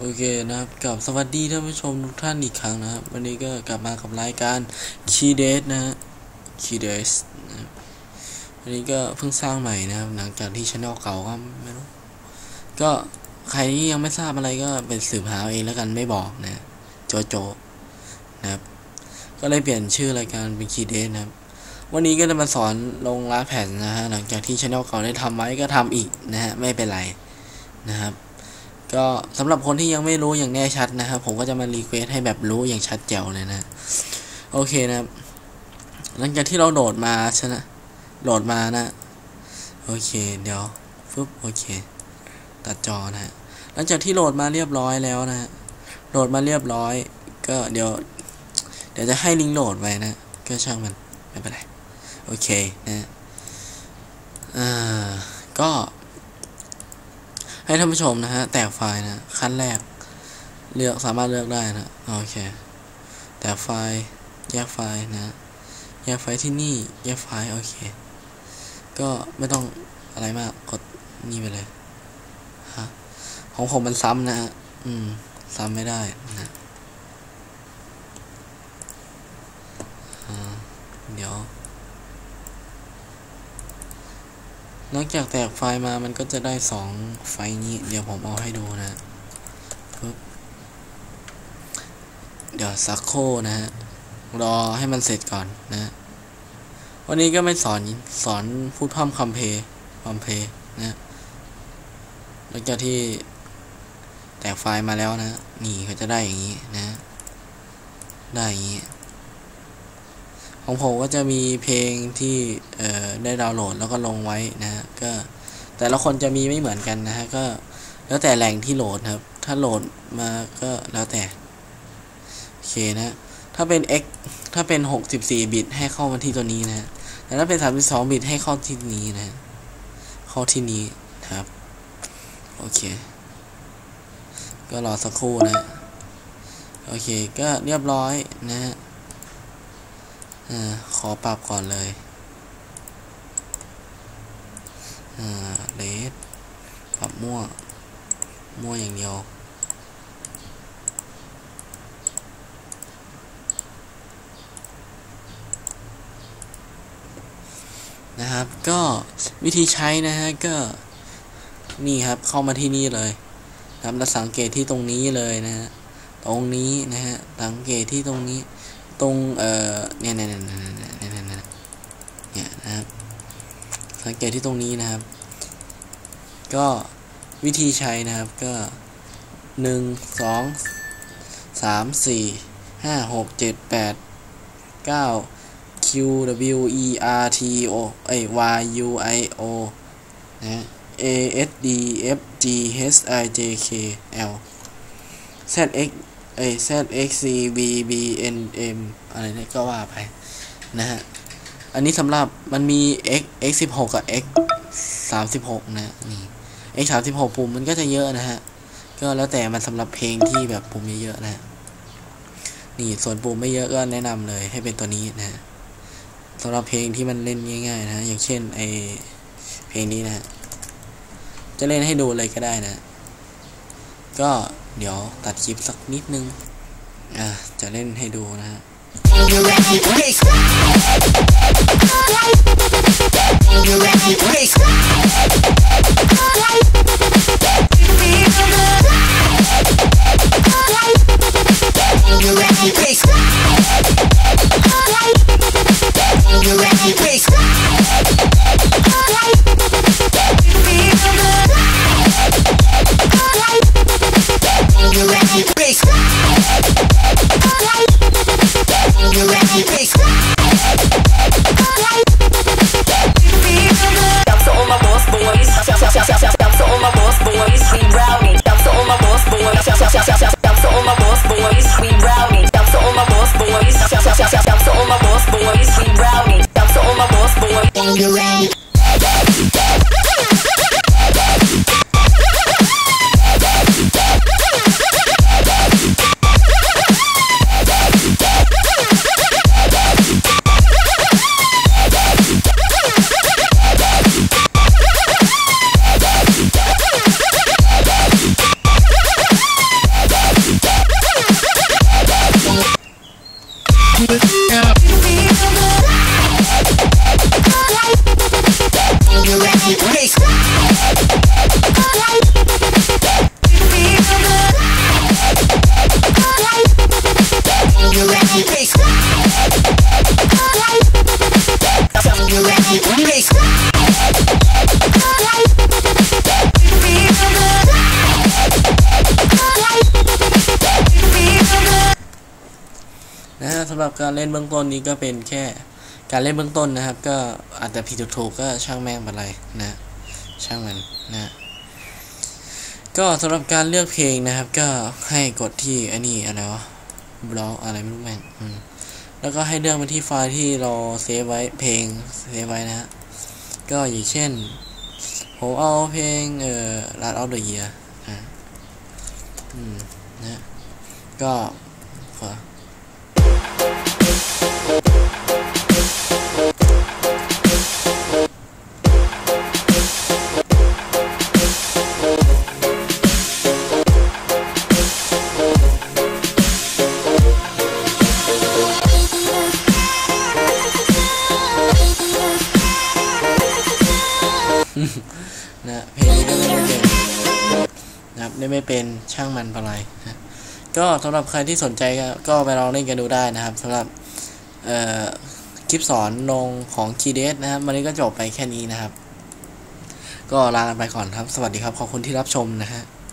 โอเคนะครับกับสวัสดีท่านผู้ชมทุกท่านอีกครั้งนะครับ วันนี้ก็กลับมากับรายการคีเดสนะฮะคีเดสนะครับวันนี้ก็เพิ่งสร้างใหม่นะครับ หลังจากที่ช่องเก่าก็ไม่รู้ก็ใครที่ยังไม่ทราบอะไรก็เป็นสืบหาเองแล้วกันไม่บอกนะโจโจนะครับ ก็เลยเปลี่ยนชื่อรายการเป็นคีเดสนะครับ วันนี้ก็จะมาสอนลงล้าแผ่นนะฮะหลังจากที่ช่องเก่าได้ทำไว้ก็ทำอีกนะฮะไม่เป็นไรนะครับ ก็สำหรับคนที่ยังไม่รู้อย่างแน่ชัดนะครับ ผมก็จะมารีเควสให้แบบรู้อย่างชัดแจ๋วเลยนะ โอเคนะครับหลังจากที่เราโหลดมาชนะโหลดมานะ โอเค เดี๋ยวฟึบโอเค ตัดจอนะหลังจากที่โหลดมาเรียบร้อยแล้วนะ โหลดมาเรียบร้อย ก็เดี๋ยว เดี๋ยวจะให้ลิงโหลดไว้นะ ก็ช่างมันไม่เป็นไร โอเคนะอ่าก็ ให้ท่านผู้ชมนะฮะ แตกไฟล์นะขั้นแรก เลือกสามารถเลือกได้นะโอเค แตกไฟล์แยกไฟล์นะ แยกไฟล์ที่นี่ แยกไฟล์โอเค ก็ไม่ต้องอะไรมากกดนี่ไปเลยฮะของผมมันซ้ำนะฮะอืม ซ้ำไม่ได้นะเดี๋ยว นอกจากแตกไฟล์มามันก็จะได้สองไฟล์นี้ เดี๋ยวผมเอาให้ดูนะปึ๊บเดี๋ยวสักโค่นะฮะ รอให้มันเสร็จก่อนนะ วันนี้ก็ไม่สอนสอนพูดพร่ำคำเพย์คำเพย์นะหลังจากที่แตกไฟล์มาแล้วนะ นี่ก็จะได้อย่างนี้นะ ได้อย่างนี้ ของผมก็จะมีเพลงที่ได้ดาวน์โหลดแล้วก็ลงไว้นะฮะก็แต่ละคนจะมีไม่เหมือนกันนะฮะก็แล้วแต่แหล่งที่โหลดครับ ถ้าโหลดมาก็แล้วแต่โอเคนะถ้าเป็น x ถ้าเป็น 64 บิตให้เข้ามาที่ตัวนี้นะแต่ถ้าเป็น 32 บิตให้เข้าที่นี้นะเข้าที่นี้ครับ โอเค ก็รอสักครู่นะ โอเค ก็เรียบร้อยนะฮะ อขอปรับก่อนเลยเลสปรับมั่ว มั่วอย่างเดียวนะครับก็วิธีใช้นะฮะก็นี่ครับเข้ามาที่นี่เลยนะครับแล้วสังเกตที่ตรงนี้เลยนะฮะตรงนี้นะฮะสังเกตที่ตรงนี้ ตรงเอ่อเนี่ยเนี่ยเนี่ยเนี่ยเนี่ยเนี่ยเนี่ยนะครับ สังเกตที่ตรงนี้นะครับ ก็วิธีใช้นะครับก็หนึ่งสองสามสี่ห้าหกเจ็ดแปดเก้า Q W E R T O เอ้ย Y U I O นะ A S D F G H I J K L Z X เอ Z X C B B N M อะไรนี่ก็ว่าไป นะฮะ อันนี้สำหรับมันมี X X สิบหกกับ X สามสิบหกนะนี่ X สามสิบหกปุ่มมันก็จะเยอะนะฮะ ก็แล้วแต่มันสำหรับเพลงที่แบบปุ่มเยอะๆนะ นี่ส่วนปุ่มไม่เยอะก็แนะนำเลยให้เป็นตัวนี้นะสำหรับเพลงที่มันเล่นง่ายๆ นะ อย่างเช่นไอเพลงนี้นะ จะเล่นให้ดูเลยก็ได้นะ ก็ เดี๋ยวตัดคลิปสักนิดนึง อะ จะเล่นให้ดูนะฮะ Tangerine. ำหรับการเล่นเบื้องต้นนี้ก็เป็นแค่การเล่นเบื้องต้นนะครับ ก็อาจจะผิดถูกก็ช่างแม่งไปเลยนะช่างมันนะก็สำหรับการเลือกเพลงนะครับ ก็ให้กดที่อันนี้อะไรวะบล็อกอะไรไม่รู้แม่งแล้วก็ให้เลือกมาที่ไฟล์ที่เราเซฟไว้เพลงเซฟไว้นะฮะก็อย่างเช่นผมเอาเพลงเอ่อ Last of the Year อะอืมนะก็ขอ ล่นไม่เป็นช่างมันปะไรนะก็สำหรับใครที่สนใจก็ไปลองเล่นกันดูได้นะครับสำหรับคลิปสอนลงของคีเดสนะครับ วันนี้ก็จบไปแค่นี้นะครับ ก็ลากันไปก่อนครับ สวัสดีครับ ขอบคุณที่รับชมนะฮะ